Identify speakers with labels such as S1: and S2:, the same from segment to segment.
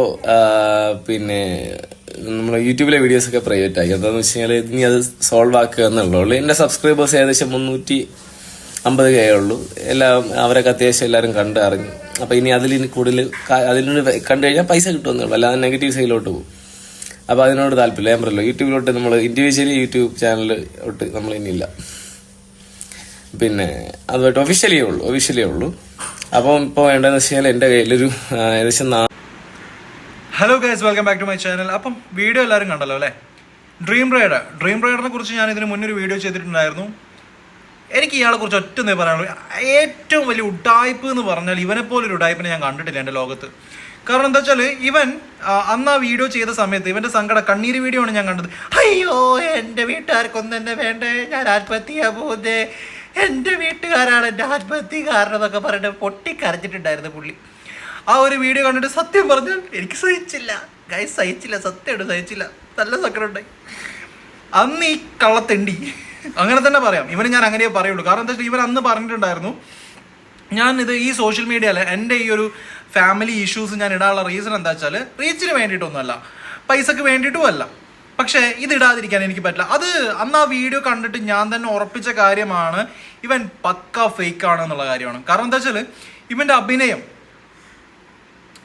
S1: ഓ പിന്നെ നമ്മുടെ യൂട്യൂബിലെ വീഡിയോസ് ഒക്കെ പ്രൈവറ്റ് ആയി. എന്താന്ന് വെച്ച് കഴിഞ്ഞാൽ ഇനി അത് സോൾവ് ആക്കുക എന്നുള്ളൂ എന്റെ സബ്സ്ക്രൈബേഴ്സ് ഏകദേശം മുന്നൂറ്റി അമ്പത് കേ ഉള്ളൂ. എല്ലാം അവരൊക്കെ അത്യാവശ്യം എല്ലാവരും കണ്ട് അറിഞ്ഞു. അപ്പൊ ഇനി അതിൽ ഇനി കൂടുതൽ അതിനോട് കണ്ടു കഴിഞ്ഞാൽ പൈസ കിട്ടുമെന്നുള്ളൂ അല്ലാതെ നെഗറ്റീവ് സൈഡിലോട്ട് പോകും. അപ്പൊ അതിനോട് താല്പര്യമില്ല. ഞാൻ പറയല്ലോ യൂട്യൂബിലോട്ട് നമ്മൾ ഇൻഡിവിജ്വലി യൂട്യൂബ് ചാനലിലോട്ട് നമ്മൾ ഇനിയില്ല പിന്നെ അതുമായിട്ട് ഒഫീഷ്യലിയേ ഉള്ളൂ ഒഫീഷ്യലിയേ ഉള്ളൂ. അപ്പം ഇപ്പോൾ വേണ്ടതെന്ന് വെച്ച് കഴിഞ്ഞാൽ എന്റെ കയ്യിലൊരു ഏകദേശം
S2: hello guys welcome back to my channel appam video എല്ലാവരും കണ്ടല്ലോ അല്ലേ? ഡ്രീം റൈഡർ ഡ്രീം റൈഡറിനെ കുറിച്ച് ഞാൻ ഇതിന് മുന്നൊരു വീഡിയോ ചെയ്തിട്ടുണ്ടായിരുന്നു. എനിക്ക് ഇയാളെ കുറിച്ച് ഒറ്റ ഒന്നേ പറയാനുള്ളൂ. ഏറ്റവും വലിയ ഉഡായ്പ് എന്ന് പറഞ്ഞാൽ ഇവനെ പോലൊരു ഉഡായ്പിനെ ഞാൻ കണ്ടിട്ടില്ല എന്റെ ലോകത്ത്. കാരണം എന്താ വെച്ചാൽ ഇവൻ അന്ന് ആ വീഡിയോ ചെയ്ത സമയത്ത് ഇവന്റെ സങ്കട കണ്ണീര് വീഡിയോ ആണ് ഞാൻ കണ്ടത്. അയ്യോ എന്റെ വീട്ടുകാർക്കൊന്നും എന്നെ വേണ്ടേ? ഞാൻ ആത്മഹത്യ പോകുന്നേ. എന്റെ വീട്ടുകാരാണ് എന്റെ ആത്മഹത്യ കാരണം എന്നൊക്കെ പറഞ്ഞിട്ട് പൊട്ടിക്കരച്ചിട്ടുണ്ടായിരുന്നു പുള്ളി. ആ ഒരു വീഡിയോ കണ്ടിട്ട് സത്യം പറഞ്ഞു എനിക്ക് സഹിച്ചില്ല. ഗൈസ് സഹിച്ചില്ല. സത്യമായിട്ട് സഹിച്ചില്ല. നല്ല സങ്കടം ഉണ്ടായി അന്ന് ഈ കള്ളത്തെണ്ടി അങ്ങനെ തന്നെ പറയാം. ഇവന് ഞാൻ അങ്ങനെയേ പറയുള്ളൂ. കാരണം എന്താ വെച്ചാൽ ഇവൻ അന്ന് പറഞ്ഞിട്ടുണ്ടായിരുന്നു ഞാൻ ഇത് ഈ സോഷ്യൽ മീഡിയയിൽ എന്റെ ഈ ഒരു ഫാമിലി ഇഷ്യൂസ് ഞാൻ ഇടാനുള്ള റീസൺ എന്താ വെച്ചാൽ റീച്ചിന് വേണ്ടിയിട്ടൊന്നുമല്ല. പൈസക്ക് വേണ്ടിയിട്ടും അല്ല പക്ഷേ ഇടാതിരിക്കാൻ എനിക്ക് പറ്റില്ല. അത് അന്ന് ആ വീഡിയോ കണ്ടിട്ട് ഞാൻ തന്നെ ഉറപ്പിച്ച കാര്യമാണ് ഇവൻ പക്ക ഫേക്ക് ആണ് എന്നുള്ള കാര്യമാണ്. കാരണം എന്താ വെച്ചാൽ ഇവന്റെ അഭിനയം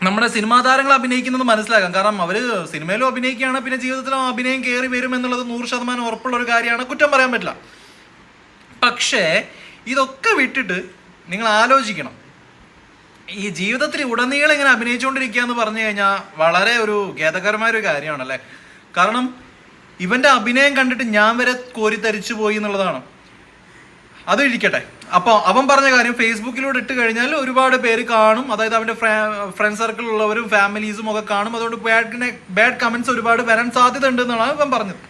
S2: നമ്മുടെ സിനിമാ താരങ്ങൾ അഭിനയിക്കുന്നത് മനസ്സിലാക്കാം. കാരണം അവർ സിനിമയിലും അഭിനയിക്കുകയാണ് പിന്നെ ജീവിതത്തിലും അഭിനയം കയറി വരും എന്നുള്ളത് നൂറ് ശതമാനം ഉറപ്പുള്ള ഒരു കാര്യമാണ്. കുറ്റം പറയാൻ പറ്റില്ല. പക്ഷേ ഇതൊക്കെ വിട്ടിട്ട് നിങ്ങൾ ആലോചിക്കണം. ഈ ജീവിതത്തിൽ ഉടനീളം ഇങ്ങനെ അഭിനയിച്ചുകൊണ്ടിരിക്കുക എന്ന് പറഞ്ഞു കഴിഞ്ഞാൽ വളരെ ഒരു ഖേദകരമായ ഒരു കാര്യമാണല്ലേ? കാരണം ഇവന്റെ അഭിനയം കണ്ടിട്ട് ഞാൻ വരെ കോരിത്തരിച്ചു പോയി എന്നുള്ളതാണ്. അത് ഇരിക്കട്ടെ അപ്പോൾ അവൻ പറഞ്ഞ കാര്യം ഫേസ്ബുക്കിലൂടെ ഇട്ട് കഴിഞ്ഞാൽ ഒരുപാട് പേര് കാണും. അതായത് അവന്റെ ഫ്രണ്ട് സർക്കിൾ ഉള്ളവരും ഫാമിലീസും ഒക്കെ കാണും. അതുകൊണ്ട് ബാഡ് ബാഡ് കമന്റ്സ് ഒരുപാട് വരാൻ സാധ്യത ഉണ്ട് എന്നാണ് ഇവൻ പറഞ്ഞത്.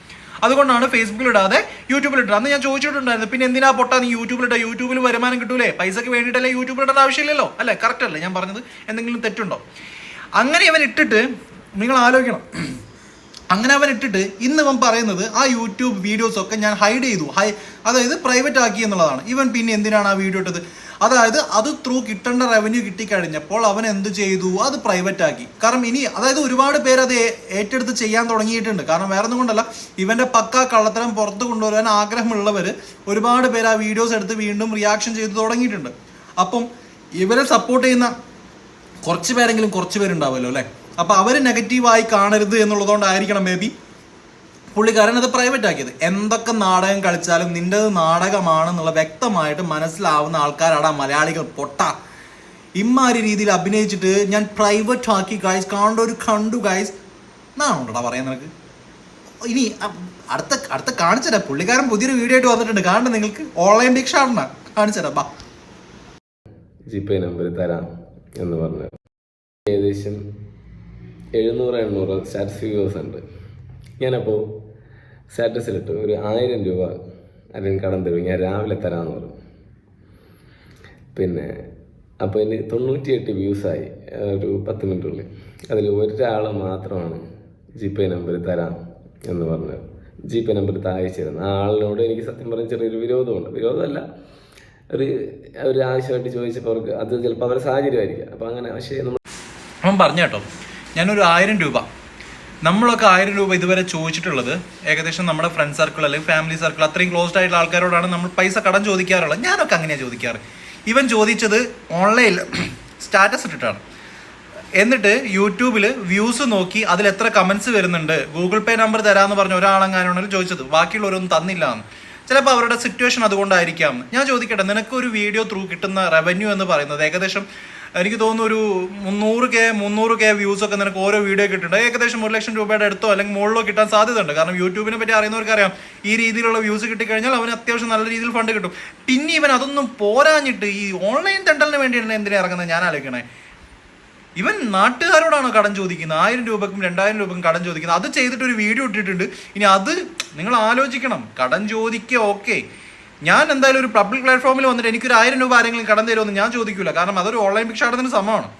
S2: അതുകൊണ്ടാണ് ഫേസ്ബുക്കിൽ ഇടാതെ യൂട്യൂബിൽ ഇട്ടത് അന്ന് ഞാൻ ചോദിച്ചിട്ടുണ്ടായിരുന്നു പിന്നെ എന്തിനാ പൊട്ടാ? നീ യൂട്യൂബിൽ ഇട്ട യൂട്യൂബിൽ വരുമാനം കിട്ടൂലേ? പൈസക്ക് വേണ്ടിയിട്ടല്ലേ യൂട്യൂബിൽ ഇടേണ്ട ആവശ്യമില്ലല്ലോ? അല്ലേ? കറക്റ്റ് അല്ലേ? ഞാൻ പറഞ്ഞത്. എന്തെങ്കിലും തെറ്റുണ്ടോ? അങ്ങനെ ഇവൻ ഇട്ടിട്ട് നിങ്ങൾ ആലോചിക്കണം. അങ്ങനെ അവൻ ഇട്ടിട്ട് ഇന്ന് ഇവൻ പറയുന്നത് ആ യൂട്യൂബ് വീഡിയോസ് ഒക്കെ ഞാൻ ഹൈഡ് ചെയ്തു. ഹൈ അതായത് പ്രൈവറ്റ് ആക്കി എന്നുള്ളതാണ്. ഇവൻ പിന്നെ എന്തിനാണ് ആ വീഡിയോ ഇട്ടത്? അതായത് അത് ത്രൂ കിട്ടേണ്ട റവന്യൂ കിട്ടിക്കഴിഞ്ഞപ്പോൾ അവൻ എന്ത് ചെയ്തു? അത് പ്രൈവറ്റ് ആക്കി. കാരണം ഇനി അതായത് ഒരുപാട് പേര് അത് ഏറ്റെടുത്ത് ചെയ്യാൻ തുടങ്ങിയിട്ടുണ്ട്. കാരണം വേറെ ഒന്നും കൊണ്ടല്ല. ഇവന്റെ പക്ക കള്ളത്തരം പുറത്ത് കൊണ്ടുവരാൻ ആഗ്രഹമുള്ളവർ ഒരുപാട് പേര് ആ വീഡിയോസ് എടുത്ത് വീണ്ടും റിയാക്ഷൻ ചെയ്ത് തുടങ്ങിയിട്ടുണ്ട്. അപ്പം ഇവരെ സപ്പോർട്ട് ചെയ്യുന്ന കുറച്ച് പേരെങ്കിലും കുറച്ച് പേരുണ്ടാവുമല്ലോ അല്ലേ? അപ്പൊ അവർ നെഗറ്റീവായി കാണരുത് എന്നുള്ളതുകൊണ്ടായിരിക്കണം മേ ബി പുള്ളിക്കാരൻ അത് പ്രൈവറ്റ് ആക്കിയത്. എന്തൊക്കെ നാടകം കളിച്ചാലും നിന്റേത് നാടകമാണെന്നുള്ള വ്യക്തമായിട്ട് മനസ്സിലാവുന്ന ആൾക്കാരാണ് മലയാളികൾ. പൊട്ട. ഇമ്മാരി രീതിയിൽ അഭിനയിച്ചിട്ട് ഞാൻ പ്രൈവറ്റ് ആക്കി കാണേണ്ട ഒരു കണ്ടു ഗായ്സ് എന്നാണോടാ പറയാൻ നിനക്ക്. ഇനി അടുത്ത അടുത്ത കാണിച്ചരാ പുള്ളിക്കാരൻ പുതിയൊരു വീഡിയോ ആയിട്ട് വന്നിട്ടുണ്ട്. കാണണ്ട നിങ്ങൾക്ക്? ഓൺലൈൻ ഭിക്ഷാടന കാണിച്ചരാ ബാ.
S1: ജിപേ നമ്പർ തരാം എന്ന് പറഞ്ഞു. ഏകദേശം എഴുന്നൂറ് എണ്ണൂറ് സ്റ്റാറ്റസ് വ്യൂവേഴ്സ് ഉണ്ട്. ഞാനപ്പോൾ സ്റ്റാറ്റസിലിട്ട് ഒരു ആയിരം രൂപ അല്ലെങ്കിൽ കടം തരും ഞാൻ രാവിലെ തരാമെന്ന് പറഞ്ഞു. പിന്നെ അപ്പോൾ ഇനി തൊണ്ണൂറ്റിയെട്ട് വ്യൂസായി ഒരു പത്ത് മിനിറ്റുള്ളിൽ അതിൽ ഒരാൾ മാത്രമാണ് ജിപേ നമ്പർ തരാം എന്ന് പറഞ്ഞത്. ജിപേ നമ്പർ അയച്ചിരുന്നു ആ ആളിനോട് എനിക്ക് സത്യം പറഞ്ഞ ചെറിയൊരു വിരോധമുണ്ട്. വിരോധമല്ല ഒരു ഒരു ആവശ്യമായിട്ട് ചോദിച്ചപ്പോൾ അവർക്ക് അത് ചിലപ്പോൾ അവരുടെ സാഹചര്യമായിരിക്കാം. അപ്പോൾ അങ്ങനെ പക്ഷേ നമ്മൾ
S2: അവൻ പറഞ്ഞു കേട്ടോ ഞാനൊരു ആയിരം രൂപ. നമ്മളൊക്കെ ആയിരം രൂപ ഇതുവരെ ചോദിച്ചിട്ടുള്ളത് ഏകദേശം നമ്മുടെ ഫ്രണ്ട് സർക്കിൾ അല്ലെങ്കിൽ ഫാമിലി സർക്കിൾ അത്രയും ക്ലോസ്ഡ് ആയിട്ടുള്ള ആൾക്കാരോടാണ് നമ്മൾ പൈസ കടം ചോദിക്കാറുള്ളത്. ഞാനൊക്കെ അങ്ങനെയാണ് ചോദിക്കാറ്. ഇവൻ ചോദിച്ചത് ഓൺലൈനിൽ സ്റ്റാറ്റസ് ഇട്ടിട്ടാണ്. എന്നിട്ട് യൂട്യൂബിൽ വ്യൂസ് നോക്കി അതിൽ എത്ര കമൻസ് വരുന്നുണ്ട് ഗൂഗിൾ പേ നമ്പർ തരാമെന്ന് പറഞ്ഞ ഒരാളെങ്ങാനാണ് ചോദിച്ചത് ബാക്കിയുള്ളവരൊന്നും തന്നില്ല എന്ന് ചിലപ്പോൾ അവരുടെ സിറ്റുവേഷൻ അതുകൊണ്ടായിരിക്കാം. ഞാൻ ചോദിക്കട്ടെ നിനക്ക് ഒരു വീഡിയോ ത്രൂ കിട്ടുന്ന റവന്യൂ എന്ന് പറയുന്നത് ഏകദേശം എനിക്ക് തോന്നുന്നു ഒരു മുന്നൂറ് കെ മുന്നൂറ് കെ വ്യൂസ് ഒക്കെ നിനക്ക് ഓരോ വീഡിയോ കിട്ടുന്നുണ്ട്. ഏകദേശം ഒരു ലക്ഷം രൂപയുടെ അടുത്തോ അല്ലെങ്കിൽ മുകളിലോ കിട്ടാൻ സാധ്യതയുണ്ട്. കാരണം യൂട്യൂബിനെ പറ്റി അറിയുന്നവർക്ക് അറിയാം ഈ രീതിയിലുള്ള വ്യൂസ് കിട്ടിക്കഴിഞ്ഞാൽ അവന് അത്യാവശ്യം നല്ല രീതിയിൽ ഫണ്ട് കിട്ടും. പിന്നെ ഇവൻ അതൊന്നും പോരാഞ്ഞിട്ട് ഈ ഓൺലൈൻ തെണ്ടലിന് വേണ്ടിയാണ് എന്തിനാ ഇറങ്ങുന്നത്? ഞാൻ ആലോചിക്കണേ. ഇവൻ നാട്ടുകാരോടാണോ കടം ചോദിക്കുന്നത്? ആയിരം രൂപക്കും രണ്ടായിരം രൂപക്കും കടം ചോദിക്കുന്നത്? അത് ചെയ്തിട്ട് ഒരു വീഡിയോ ഇട്ടിട്ടുണ്ട്. ഇനി അത് നിങ്ങൾ ആലോചിക്കണം. കടം ചോദിക്കുക ഓക്കെ ഞാൻ എന്തായാലും ഒരു പബ്ലിക് പ്ലാറ്റ്ഫോമിൽ വന്നിട്ട് എനിക്കൊരു ആയിരം രൂപ ആരെങ്കിലും കടം തരുമെന്ന് ഞാൻ ചോദിക്കില്ല കാരണം അതൊരു ഓൺലൈൻ ഭിക്ഷാടനത്തിന് സമമാണ്.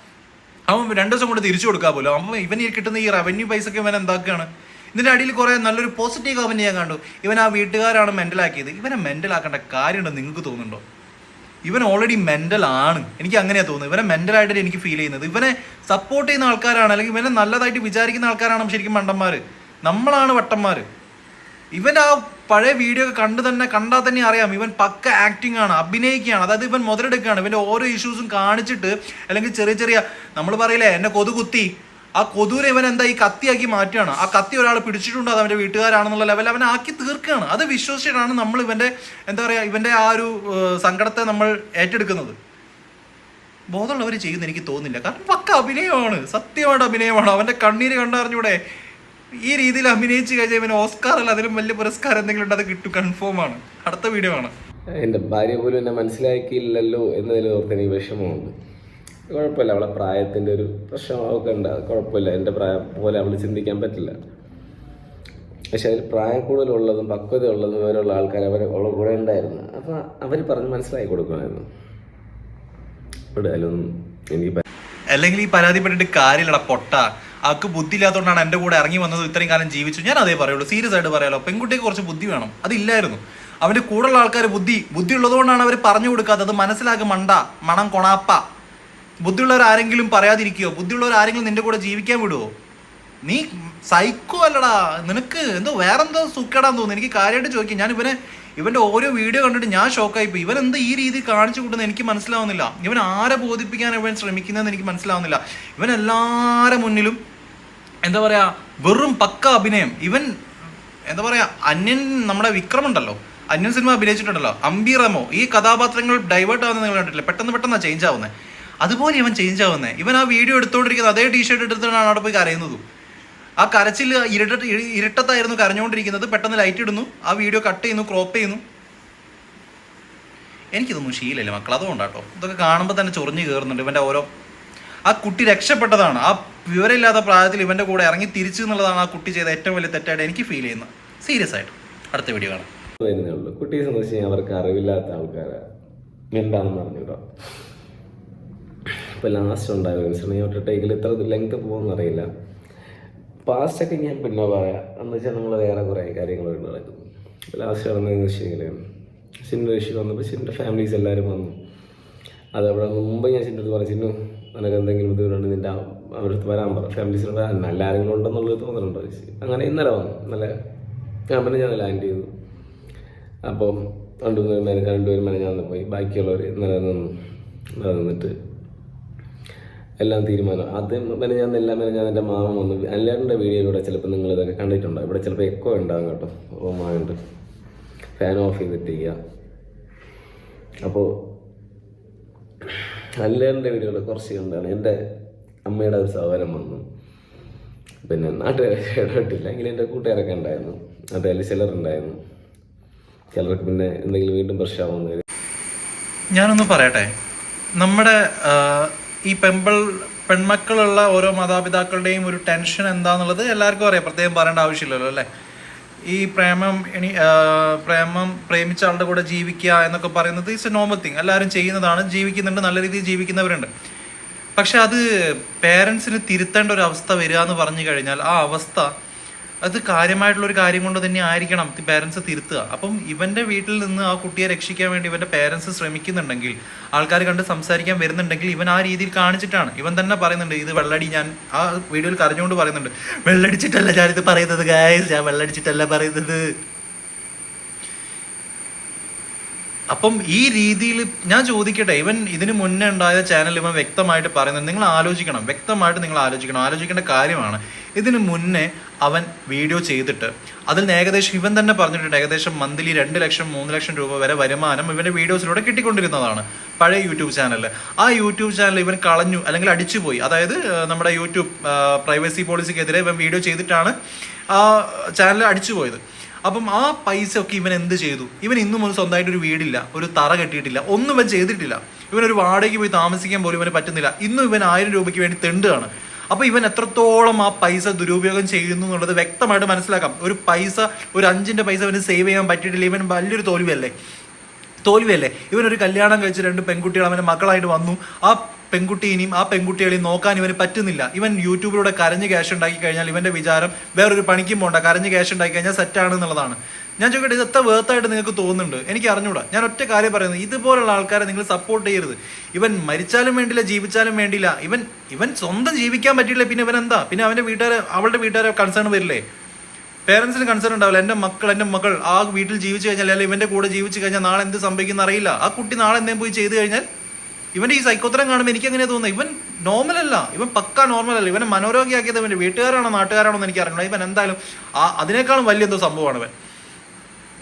S2: അവൻ രണ്ടു ദിവസം കൊണ്ട് തിരിച്ചു കൊടുക്കാൻ പോലും. അവൻ ഇവൻ കിട്ടുന്ന ഈ റവന്യൂ പൈസക്ക് ഇവൻ എന്താക്കുകയാണ് ഇതിന്റെ അടിയിൽ കുറെ നല്ലൊരു പോസിറ്റീവ് കമന്റ് ഞാൻ കണ്ടു. ഇവൻ ആ വീട്ടുകാരാണ് മെന്റലാക്കിയത് ഇവനെ മെന്റലാക്കേണ്ട കാര്യമുണ്ട് നിങ്ങൾക്ക് തോന്നുന്നുണ്ടോ? ഇവൻ ഓൾറെഡി മെന്റൽ ആണ്. എനിക്ക് അങ്ങനെയാ തോന്നുന്നത്. ഇവനെ മെന്റൽ ആയിട്ട് എനിക്ക് ഫീൽ ചെയ്യുന്നത്. ഇവനെ സപ്പോർട്ട് ചെയ്യുന്ന ആൾക്കാരാണ്. അല്ലെങ്കിൽ ഇവനെ നല്ലതായിട്ട് വിചാരിക്കുന്ന ആൾക്കാരാണ് ശരിക്കും മണ്ടന്മാര്. നമ്മളാണ് വട്ടന്മാർ ഇവൻ ആ പഴയ വീഡിയോ ഒക്കെ കണ്ടു തന്നെ കണ്ടാൽ തന്നെ അറിയാം. ഇവൻ പക്ക ആക്ടിങ് ആണ് അഭിനയിക്കുകയാണ്. അതായത് ഇവൻ മുതലെടുക്കുകയാണ്. ഇവന്റെ ഓരോ ഇഷ്യൂസും കാണിച്ചിട്ട് അല്ലെങ്കിൽ ചെറിയ ചെറിയ നമ്മൾ പറയില്ലേ എന്നെ കൊതുകുത്തി. ആ കൊതുവിനെ ഇവൻ എന്താ ഈ കത്തിയാക്കി മാറ്റുകയാണ്. ആ കത്തി ഒരാൾ പിടിച്ചിട്ടുണ്ട് അത് അവന്റെ വീട്ടുകാരാണെന്നുള്ള ലെവൽ അവൻ ആക്കി തീർക്കുകയാണ്. അത് വിശ്വസിച്ചിട്ടാണ് നമ്മൾ ഇവന്റെ എന്താ പറയുക ഇവന്റെ ആ ഒരു സങ്കടത്തെ നമ്മൾ ഏറ്റെടുക്കുന്നത്. ബോധമുള്ളവർ ചെയ്യുന്ന എനിക്ക് തോന്നുന്നില്ല. കാരണം പക്ക അഭിനയമാണ്. സത്യമായിട്ട് അഭിനയമാണ്. അവന്റെ കണ്ണീര് കണ്ടറിഞ്ഞൂടെ. ഈ രീതിയിൽ അഭിനയിച്ചു കഴിഞ്ഞാൽ ഇവന് ഓസ്കാർ അല്ല അതിലും വലിയ പുരസ്കാരം എന്തെങ്കിലും ഉണ്ട് അത് കിട്ടും കൺഫേം ആണ്. അടുത്ത വീഡിയോ ആണ്.
S1: എന്റെ ഭാര്യ പോലും എന്നെ മനസ്സിലാക്കിയില്ലല്ലോ എന്നതിൽ ഓർത്ത് എനിക്ക് വിഷമമുണ്ട്. കുഴപ്പമില്ല അവളെ പ്രായത്തിന്റെ ഒരു പ്രശ്നമൊക്കെ ഉണ്ട്. അത് കുഴപ്പമില്ല എന്റെ പ്രായം പോലെ അവൾ ചിന്തിക്കാൻ പറ്റില്ല. പക്ഷെ അതിൽ പ്രായം കൂടുതലുള്ളതും പക്വതയുള്ളതും വിവരമുള്ള ആൾക്കാർ അവർ അവളെ കൂടെ ഉണ്ടായിരുന്നു. അപ്പോൾ അവർ പറഞ്ഞ് മനസ്സിലാക്കി കൊടുക്കണമായിരുന്നു ഇവിടെ അതിലൊന്നും എനിക്ക്
S2: അല്ലെങ്കിൽ ഈ പരാതിപ്പെട്ടിട്ട് കാര്യമില്ലടാ പൊട്ട. ആൾക്ക് ബുദ്ധി ഇല്ലാത്തതുകൊണ്ടാണ് എന്റെ കൂടെ ഇറങ്ങി വന്നത്. ഇത്രയും കാലം ജീവിച്ചു. ഞാൻ അതേ പറയുള്ളൂ. സീരിയസ് ആയിട്ട് പറയാലോ. പെൺകുട്ടിക്ക് കുറച്ച് ബുദ്ധി വേണം. അതില്ലായിരുന്നു. അവന്റെ കൂടെയുള്ള ആൾക്കാർ ബുദ്ധി ബുദ്ധി ഉള്ളതുകൊണ്ടാണ് അവർ പറഞ്ഞു കൊടുക്കാത്തത്. മനസ്സിലാക്കുക മണ്ട മണം കൊണാപ്പ. ബുദ്ധിയുള്ളവർ ആരെങ്കിലും പറയാതിരിക്കുകയോ ബുദ്ധിയുള്ളവർ ആരെങ്കിലും നിന്റെ കൂടെ ജീവിക്കാൻ വിടുവോ? നീ സൈക്കോ അല്ലടാ. നിനക്ക് എന്തോ വേറെന്തോ സുഖടാന്ന് തോന്നുന്നു. എനിക്ക് കാര്യമായിട്ട് ചോദിക്കും. ഞാൻ ഇവനെ ഇവന്റെ ഓരോ വീഡിയോ കണ്ടിട്ട് ഞാൻ ഷോക്കായി പോയി ഇവൻ എന്താ ഈ രീതി കാണിച്ചു കൂട്ടുന്നത് എനിക്ക് മനസ്സിലാവുന്നില്ല. ഇവൻ ആരെ ബോധിപ്പിക്കാൻ ഇവൻ ശ്രമിക്കുന്നതെന്ന് എനിക്ക് മനസ്സിലാവുന്നില്ല. ഇവൻ എല്ലാരെ മുന്നിലും എന്താ പറയുക വെറും പക്ക അഭിനയം. ഇവൻ എന്താ പറയുക അന്യൻ നമ്മുടെ വിക്രം ഉണ്ടല്ലോ അന്യൻ സിനിമ അഭിനയിച്ചിട്ടുണ്ടല്ലോ. അമ്പി റമോ. ഈ കഥാപാത്രങ്ങൾ ഡൈവേർട്ട് ആവുന്നത് നിങ്ങൾ കണ്ടിട്ടില്ല? പെട്ടെന്ന് പെട്ടെന്ന് ചേഞ്ച് ആവുന്നത് അതുപോലെ ഇവൻ ചേഞ്ച് ആവുന്നത് ഇവൻ ആ വീഡിയോ എടുത്തുകൊണ്ടിരിക്കുന്നത് അതേ ടീഷർട്ട് എടുത്തിട്ടാണ് അവിടെ പോയി കരയുന്നതും. ആ കരച്ചിൽ ഇരട്ട ഇരുട്ടത്തായിരുന്നു കരഞ്ഞുകൊണ്ടിരിക്കുന്നത്. പെട്ടെന്ന് ലൈറ്റ് ഇടുന്നു. ആ വീഡിയോ കട്ട് ചെയ്യുന്നു ക്രോപ്പ് ചെയ്യുന്നു. എനിക്കിതൊന്നും ശീലമില്ല മക്കൾ അതുകൊണ്ടാട്ടോ. ഇതൊക്കെ കാണുമ്പോൾ തന്നെ ചൊറിഞ്ഞ് കയറുന്നുണ്ട് ഇവന്റെ ഓരോ ആ കുട്ടി രക്ഷപ്പെട്ടതാണ്. ആ വിവരമില്ലാത്ത പ്രായത്തിൽ ഇവന്റെ കൂടെ ഇറങ്ങി തിരിച്ചു എന്നുള്ളതാണ് ആ കുട്ടി ചെയ്ത ഏറ്റവും വലിയ തെറ്റായിട്ട് എനിക്ക് ഫീൽ ചെയ്യുന്നത്. സീരിയസ് ആയിട്ട്. അടുത്ത വീഡിയോ കാണാം.
S1: കുട്ടിയെ സംബന്ധിച്ച് അവർക്ക് അറിവില്ലാത്ത ആൾക്കാരാണ് എന്താണെന്ന് അറിഞ്ഞൂടാ ഇപ്പം ലാസ്റ്റ് ഉണ്ടായ ഒരു ഇൻസിഡന്റ് ടേക്കിൽ ഇത്ര ലെങ്ത് പോകുമെന്ന് അറിയില്ല. പാസ്റ്റൊക്കെ ഞാൻ പിന്നെ പറയാം. എന്ന് വെച്ചാൽ നമ്മൾ വേറെ കുറേ കാര്യങ്ങൾ നടക്കും ലാസ്റ്റ് നടന്നതെന്ന് വെച്ച് കഴിഞ്ഞാൽ ചിന്ന ഇഷ്യൂ വന്നപ്പോൾ സിനിമ ഫാമിലീസ് എല്ലാവരും വന്നു. അത് അവിടെ മുമ്പ് ഞാൻ ചെന്നിട്ട് അടുത്ത് പറഞ്ഞു നിനക്ക് എന്തെങ്കിലും ബുദ്ധിമുട്ടുണ്ട് നിന്റെ അവരുടെ വരാൻ പറ. ഫാമിലീസിന് വരാൻ നല്ല ആരെങ്കിലും ഉണ്ടെന്നുള്ളത് തോന്നുന്നുണ്ടോ ചേച്ചി? അങ്ങനെ ഇന്നലെ വന്നു. നല്ല ഞാൻ ഞാൻ ലാൻഡ് ചെയ്തു. അപ്പോൾ രണ്ടുപേരും മേലെ രണ്ടുപേരും മേലെ ഞാൻ പോയി. ബാക്കിയുള്ളവർ ഇന്നലെ നിന്നു. ഇന്നലെ നിന്നിട്ട് എല്ലാം തീരുമാനം. ആദ്യം പിന്നെ ഞാൻ എല്ലാം പിന്നെ ഞാൻ എന്റെ മാമ വന്നു എല്ലാവരുടെ വീഡിയോയിലൂടെ ചിലപ്പോൾ നിങ്ങൾ ഇതൊക്കെ കണ്ടിട്ടുണ്ടോ ഇവിടെ ചിലപ്പോൾ എക്കോ ഉണ്ടാകും കേട്ടോ. ഓ മാവുണ്ട് ഫാൻ ഓഫ് ചെയ്തിട്ടിരിക്കുക അപ്പോൾ എല്ലാവരുടെ വീഡിയോകൾ കുറച്ച് കണ്ടാണ്. എന്റെ അമ്മയുടെ ഒരു സഹോദരൻ വന്നു. പിന്നെ നാട്ടുകാരൊക്കെ ഇടപെട്ടില്ല എങ്കിലും എന്റെ കൂട്ടുകാരൊക്കെ ഉണ്ടായിരുന്നു. അതായത് ചിലർ ഉണ്ടായിരുന്നു ചിലർക്ക് പിന്നെ എന്തെങ്കിലും വീണ്ടും പ്രശ്നമാവുന്ന
S2: ഞാനൊന്ന് പറയട്ടെ. നമ്മുടെ ഈ പെമ്പിൾ പെൺമക്കളുള്ള ഓരോ മാതാപിതാക്കളുടെയും ഒരു ടെൻഷൻ എന്താന്നുള്ളത് എല്ലാവർക്കും അറിയാം. പ്രത്യേകം പറയേണ്ട ആവശ്യമില്ലല്ലോ അല്ലേ? ഈ പ്രേമം ഇനി പ്രേമം പ്രേമിച്ച ആളുടെ കൂടെ ജീവിക്കുക എന്നൊക്കെ പറയുന്നത് ഇറ്റ്സ് എ നോർമൽ തിങ് എല്ലാവരും ചെയ്യുന്നതാണ് ജീവിക്കുന്നുണ്ട് നല്ല രീതിയിൽ ജീവിക്കുന്നവരുണ്ട്. പക്ഷെ അത് പേരൻസിന് തിരുത്തേണ്ട ഒരു അവസ്ഥ വരിക എന്ന് പറഞ്ഞു കഴിഞ്ഞാൽ ആ അവസ്ഥ അത് കാര്യമായിട്ടുള്ള ഒരു കാര്യം കൊണ്ട് തന്നെ ആയിരിക്കണം പേരൻസ് തിരുത്തുക. അപ്പം ഇവന്റെ വീട്ടിൽ നിന്ന് ആ കുട്ടിയെ രക്ഷിക്കാൻ വേണ്ടി ഇവന്റെ പേരൻസ് ശ്രമിക്കുന്നുണ്ടെങ്കിൽ ആൾക്കാർ കണ്ട് സംസാരിക്കാൻ വരുന്നുണ്ടെങ്കിൽ ഇവൻ ആ രീതിയിൽ കാണിച്ചിട്ടാണ്. ഇവൻ തന്നെ പറയുന്നുണ്ട് ഇത് വെള്ളടി ഞാൻ ആ വീഡിയോയിൽ കരഞ്ഞുകൊണ്ട് പറയുന്നുണ്ട്. വെള്ളടിച്ചിട്ടല്ല ഞാനിത് പറയുന്നത് ഗായസ് ഞാൻ വെള്ളടിച്ചിട്ടല്ല പറയുന്നത്. അപ്പം ഈ രീതിയിൽ ഞാൻ ചോദിക്കട്ടെ ഇവൻ ഇതിന് മുന്നേ ഉണ്ടായ ചാനൽ ഇവൻ വ്യക്തമായിട്ട് പറയുന്നത് നിങ്ങൾ ആലോചിക്കണം വ്യക്തമായിട്ട് നിങ്ങൾ ആലോചിക്കണം. ആലോചിക്കേണ്ട കാര്യമാണ് ഇതിന് മുന്നേ അവൻ വീഡിയോ ചെയ്തിട്ട് അതിൽ നിന്ന് ഏകദേശം ഇവൻ തന്നെ പറഞ്ഞിട്ടുണ്ട് ഏകദേശം മന്ത്ലി രണ്ട് ലക്ഷം മൂന്ന് ലക്ഷം രൂപ വരെ വരുമാനം ഇവന്റെ വീഡിയോസിലൂടെ കിട്ടിക്കൊണ്ടിരുന്നതാണ് പഴയ യൂട്യൂബ് ചാനലിൽ ആ യൂട്യൂബ് ചാനൽ ഇവൻ കളഞ്ഞു അല്ലെങ്കിൽ അടിച്ചുപോയി അതായത് നമ്മുടെ യൂട്യൂബ് പ്രൈവസി പോളിസിക്കെതിരെ ഇവൻ വീഡിയോ ചെയ്തിട്ടാണ് ആ ചാനൽ അടിച്ചുപോയത് അപ്പം ആ പൈസ ഒക്കെ ഇവൻ എന്ത് ചെയ്തു? ഇവൻ ഇന്നും മുതൽ സ്വന്തമായിട്ട് ഒരു വീടില്ല ഒരു തറ കെട്ടിയിട്ടില്ല ഒന്നും ഇവൻ ചെയ്തിട്ടില്ല. ഇവൻ ഒരു വാടകയ്ക്ക് പോയി താമസിക്കാൻ പോലും ഇവന് പറ്റുന്നില്ല. ഇന്നും ഇവൻ ആയിരം രൂപയ്ക്ക് വേണ്ടി തെണ്ടുകയാണ്. അപ്പൊ ഇവൻ എത്രത്തോളം ആ പൈസ ദുരുപയോഗം ചെയ്യുന്നു എന്നുള്ളത് വ്യക്തമായിട്ട് മനസ്സിലാക്കാം. ഒരു പൈസ ഒരു അഞ്ചിന്റെ പൈസ ഇവന് സേവ് ചെയ്യാൻ പറ്റിയിട്ടില്ല. ഇവൻ വലിയൊരു തോൽവിയല്ലേ? തോൽവിയല്ലേ? ഇവൻ ഒരു കല്യാണം കഴിച്ച് രണ്ട് പെൺകുട്ടികൾ അവന്റെ മക്കളായിട്ട് വന്നു. ആ പെൺകുട്ടീനെയും ആ പെൺകുട്ടികളെയും നോക്കാൻ ഇവന് പറ്റുന്നില്ല. ഇവൻ യൂട്യൂബിലൂടെ കരഞ്ഞ് ക്യാഷ് ഉണ്ടാക്കി കഴിഞ്ഞാൽ ഇവന്റെ വിചാരം വേറൊരു പണിക്കും പോണ്ട. കരഞ്ഞ് ക്യാഷ് ഉണ്ടാക്കി കഴിഞ്ഞാൽ സെറ്റാണ് എന്നുള്ളതാണ്. ഞാൻ ചോദിക്കട്ടെ ഇത് എത്ര വേർത്തായിട്ട് നിങ്ങൾക്ക് തോന്നുന്നുണ്ട്? എനിക്ക് അറിഞ്ഞൂടാ. ഞാൻ ഒറ്റ കാര്യം പറയുന്നത് ഇതുപോലുള്ള ആൾക്കാരെ നിങ്ങൾ സപ്പോർട്ട് ചെയ്യരുത്. ഇവൻ മരിച്ചാലും വേണ്ടില്ല ജീവിച്ചാലും വേണ്ടില്ല. ഇവൻ ഇവൻ സ്വന്തം ജീവിക്കാൻ പറ്റില്ല പിന്നെ ഇവൻ എന്താ? പിന്നെ അവന്റെ വീട്ടുകാരെ അവളുടെ വീട്ടുകാരെ കൺസേൺ വരില്ലേ? പേരൻസിന് കൺസേൺ ഉണ്ടാവില്ല. എന്റെ മക്കൾ എന്റെ മകൾ ആ വീട്ടിൽ ജീവിച്ചു കഴിഞ്ഞാൽ അല്ലെങ്കിൽ ഇവന്റെ കൂടെ ജീവിച്ചു കഴിഞ്ഞാൽ നാളെ എന്ത് സംഭവിക്കുന്ന അറിയില്ല. ആ കുട്ടി നാളെ എന്തെങ്കിലും പോയി ചെയ്തു കഴിഞ്ഞാൽ ഇവന്റെ ഈ സൈക്കോത്തരം കാണുമ്പോൾ എനിക്ക് അങ്ങനെ തോന്നുന്നത് ഇവൻ നോർമൽ അല്ല. ഇവൻ പക്ക നോർമൽ അല്ല. ഇവനെ മനോരോഗിയാക്കിയത് ഇവന്റെ വീട്ടുകാരാണോ നാട്ടുകാരാണോ എന്ന് എനിക്ക് അറിയണം ഇവൻ എന്തായാലും ആ അതിനേക്കാളും വലിയ എന്തോ സംഭവമാണ് ഇവൻ.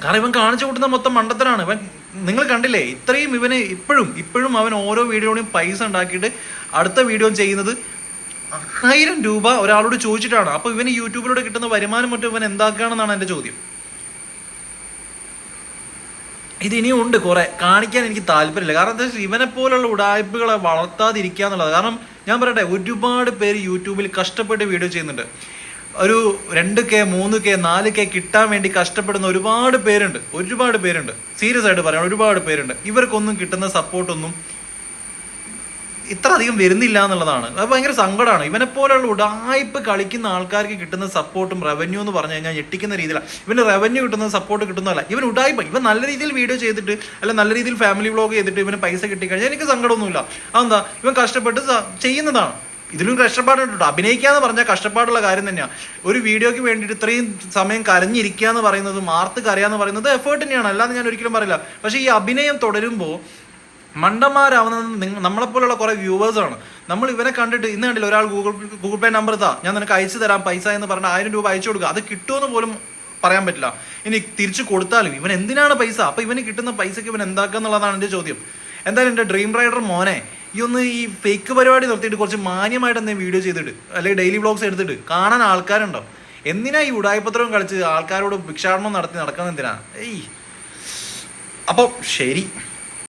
S2: കാരണം ഇവൻ കാണിച്ചു കൂട്ടുന്ന മൊത്തം മണ്ടത്തരാണ്. ഇവൻ നിങ്ങൾ കണ്ടില്ലേ? ഇത്രയും ഇവന് ഇപ്പോഴും ഇപ്പോഴും അവൻ ഓരോ വീഡിയോയും പൈസ ഉണ്ടാക്കിയിട്ട് അടുത്ത വീഡിയോ ചെയ്യുന്നത് ആയിരം രൂപ ഒരാളോട് ചോദിച്ചിട്ടാണ്. അപ്പോൾ ഇവന് യൂട്യൂബിലൂടെ കിട്ടുന്ന വരുമാനം മറ്റും ഇവൻ എന്താക്കുകയാണെന്നാണ് എന്റെ ചോദ്യം. ഇത് ഇനിയും ഉണ്ട് കുറെ. കാണിക്കാൻ എനിക്ക് താല്പര്യമില്ല. കാരണം എന്താ വെച്ചാൽ ഇവനെ പോലുള്ള ഉടായ്പകളെ വളർത്താതിരിക്കുക എന്നുള്ളത് കാരണം ഞാൻ പറയട്ടെ ഒരുപാട് പേര് യൂട്യൂബിൽ കഷ്ടപ്പെട്ട് വീഡിയോ ചെയ്യുന്നുണ്ട്. ഒരു രണ്ട് കെ മൂന്ന് കെ നാല് കെ കിട്ടാൻ വേണ്ടി കഷ്ടപ്പെടുന്ന ഒരുപാട് പേരുണ്ട്. ഒരുപാട് പേരുണ്ട്. സീരിയസ് ആയിട്ട് പറയാം ഒരുപാട് പേരുണ്ട്. ഇവർക്കൊന്നും കിട്ടുന്ന സപ്പോർട്ടൊന്നും ഇത്ര അധികം വരുന്നില്ല എന്നുള്ളതാണ്. അത് ഭയങ്കര സങ്കടമാണ് ഇവനെ പോലെയുള്ള ഉടായ്പ് കളിക്കുന്ന ആൾക്കാർക്ക് കിട്ടുന്ന സപ്പോർട്ടും റവന്യൂ എന്ന് പറഞ്ഞു കഴിഞ്ഞാൽ ഞെട്ടിക്കുന്ന രീതിയിലാണ് ഇവന് റവന്യൂ കിട്ടുന്ന സപ്പോർട്ട് കിട്ടുന്നതല്ല. ഇവൻ ഉടായ്പ. ഇവൻ നല്ല രീതിയിൽ വീഡിയോ ചെയ്തിട്ട് അല്ല നല്ല രീതിയിൽ ഫാമിലി വ്ളോഗ് ചെയ്തിട്ട് ഇവന് പൈസ കിട്ടിക്കഴിഞ്ഞാൽ എനിക്ക് സങ്കടമൊന്നുമില്ല. അതെന്താ? ഇവൻ കഷ്ടപ്പെട്ട് ചെയ്യുന്നതാണ്. ഇതിലും കഷ്ടപ്പാടുണ്ട്. അഭിനയിക്കുക എന്ന് പറഞ്ഞാൽ കഷ്ടപ്പാടുള്ള കാര്യം തന്നെയാണ് ഒരു വീഡിയോയ്ക്ക് വേണ്ടിയിട്ട് ഇത്രയും സമയം കരഞ്ഞിരിക്കുക എന്ന് പറയുന്നത് മാർത്ത് കരയാന്ന് പറയുന്നത് എഫേർട്ട് തന്നെയാണ്. അല്ലാതെ ഞാൻ ഒരിക്കലും പറയില്ല. പക്ഷേ ഈ അഭിനയം തുടരുമ്പോൾ മണ്ടന്മാരാവുന്നത് നമ്മളെപ്പോലുള്ള കുറെ വ്യൂവേഴ്സാണ്. നമ്മൾ ഇവനെ കണ്ടിട്ട് ഇന്ന് കണ്ടില്ല ഒരാൾ ഗൂഗിൾ ഗൂഗിൾ പേ നമ്പർ താ ഞാൻ നിനക്ക് അയച്ചു തരാം പൈസ എന്ന് പറഞ്ഞാൽ ആയിരം രൂപ അയച്ചു കൊടുക്കുക. അത് കിട്ടുമെന്ന് പോലും പറയാൻ പറ്റില്ല. ഇനി തിരിച്ചു കൊടുത്താലും ഇവൻ എന്തിനാണ് പൈസ? അപ്പൊ ഇവന് കിട്ടുന്ന പൈസയ്ക്ക് ഇവൻ എന്താക്കുക എന്നുള്ളതാണ് എന്റെ ചോദ്യം. എന്തായാലും എന്റെ ഡ്രീം റൈഡർ മോനെ ഈ ഒന്ന് ഈ ഫേക്ക് പരിപാടി നിർത്തിയിട്ട് കുറച്ച് മാന്യമായിട്ട് എന്തെങ്കിലും വീഡിയോ ചെയ്തിട്ട് അല്ലെങ്കിൽ ഡെയിലി വ്ളോഗ്സ് എടുത്തിട്ട് കാണാൻ ആൾക്കാരുണ്ടോ? എന്തിനാ ഈ ഉടായ്പത്രവും കളിച്ച് ആൾക്കാരോട് ഭിക്ഷാടനം നടത്തി നടക്കുന്നത് എന്തിനാ? ഏയ്. അപ്പോൾ ശരി.